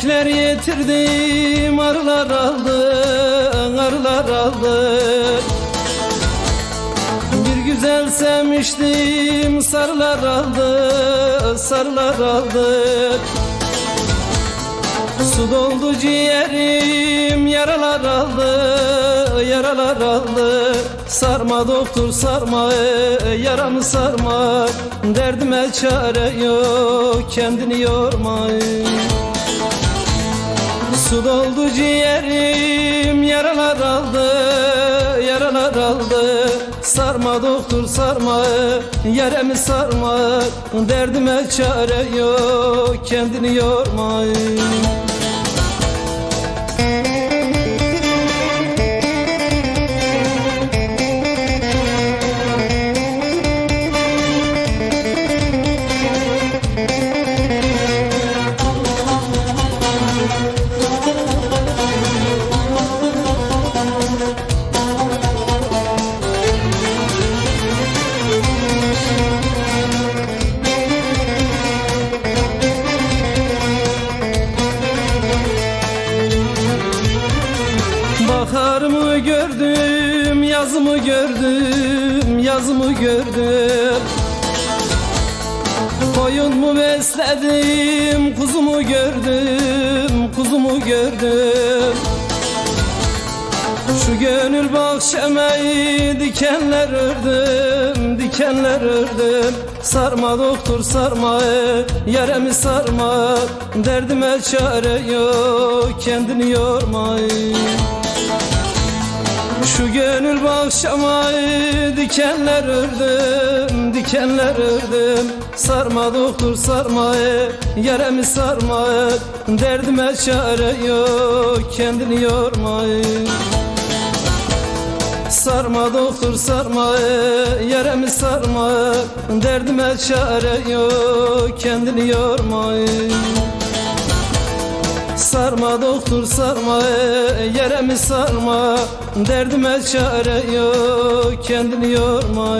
ciğer yetirdim arılar aldı arılar aldı. Bir güzel sevmiştim sarılar aldı sarılar aldı. Su doldu ciğerim yaralar aldı yaralar aldı. Sarma doktor sarma yaramı sarma. Derdime çare yok kendini yorma Su doldu ciğerim yaralar aldı yaralar aldı. Sarma doktor sarma yaremi sarma. Derdime çare yok kendini yorma Baharımı gördüm, yazımı gördüm, yazımı gördüm? Koyun mu besledim, kuzumu gördüm, kuzumu gördüm? Şu gönül bahçemeyi dikenler ördüm, dikenler ördüm. Sarma doktor sarma, yaremi sarma. Derdime çare yok, kendini yorma şu gönül bahçama dikenler ördüm, dikenler ördüm. Sarma doktor sarma, yaremi sarma Derdime çare yok, kendini yorma Sarma doktor sarma, yaremi sarma Derdime çare yok, kendini yorma Sarma doktor sarma yeremi sarma? Derdime çare yok kendini yorma